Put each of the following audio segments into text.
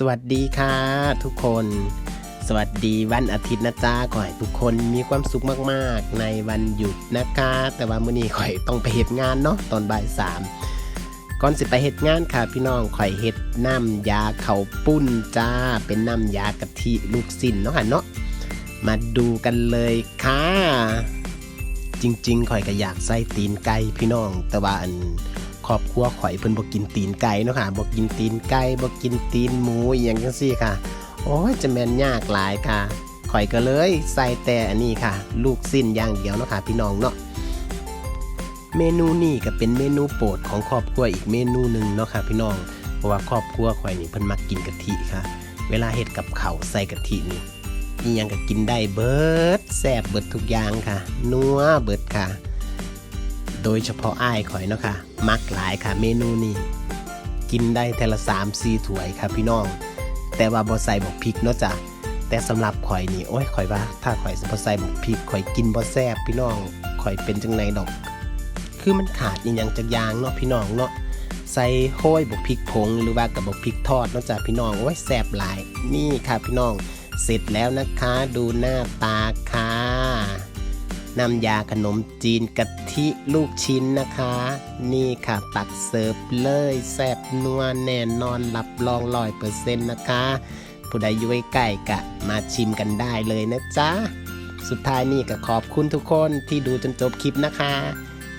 สวัสดีค่ะ ทุกคน สวัสดีวันอาทิตย์นะจ๊ะขอให้ทุกคนมีความสุขมากๆ ในวันหยุดนะคะ แต่ว่ามื้อนี้ข่อยต้องไปเฮ็ดงานเนาะตอนบ่ายสามก่อนสิไปเฮ็ดงานค่ะ พี่น้องข่อยเฮ็ดน้ำยาเข่าปุ้นจ้า เป็นน้ำยากะทิลูกสิ้นเนาะค่ะเนาะมาดูกันเลยค่ะ จริงๆข่อยก็อยากใส่ตีนไก่พี่น้อง แต่ว่าอัน ครอบครัวข่อยเพิ่นบ่กินตีนไก่เนาะค่ะบ่กินตีนไก่บ่กินตีนหมูอหย่างจังซี่ค่ะ โอ้ยจะแม่นยากหลายค่ะข่อยก็เลยใส่แต่อันนี้ค่ะ ลูกสิ้นอย่างเดียวเนาะค่ะพี่น้องเนาะเมนูนี้ก็เป็นเมนูโปรดของครอบครัวอีกเมนูหนึ่งเนาะค่ะพี่น้องเพราะว่าครอบครัวข่อยนี่เพิ่นมักกินกะทิค่ะ เวลาเฮ็ดกับข้าวใส่กะทินี่อีหยังก็กินได้เบิดแซ่บเบิดทุกอย่างค่ะ นัวเบิดค่ะ โดยเฉพาะอ้ายข่อยเนาะค่ะ มักหลายค่ะเมนูนี้ กินได้แต่ละ3 4ถ้วยค่ะพี่น้อง แต่ว่าบ่ใส่บอกพริกเนาะจ้ะแต่สำหรับข่อยนี่โอ้ยข่อยว่า ถ้าข่อยบ่ใส่บอกพริกข่อยกินบ่แซ่บพี่น้องข่อยเป็นจังไดดอก คือมันขาดอีหยังจักยางเนาะพี่น้องเนาะใส่ห้อยบกพริกผงหรือว่ากับบกพริกทอดเนาะจ้ะพี่น้องโอ้ยแซ่บหลายนี่ค่ะพี่น้อง เสร็จแล้วนะคะ ดูหน้าตาค่ะ น้ำยาขนมจีนกะทิลูกชิ้นนะคะ นี่ค่ะตักเสิร์ฟเลยแซ่บนัวแน่นอนรับรองร้อยเปอร์เซ็นต์นะคะ ผู้ใดอยู่ใกล้กะมาชิมกันได้เลยนะจ๊ะ สุดท้ายนี่ก็ขอบคุณทุกคนที่ดูจนจบคลิปนะคะ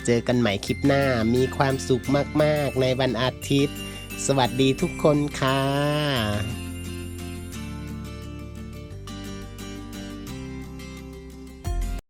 เจอกันใหม่คลิปหน้ามีความสุขมากๆในวันอาทิตย์ สวัสดีทุกคนค่ะ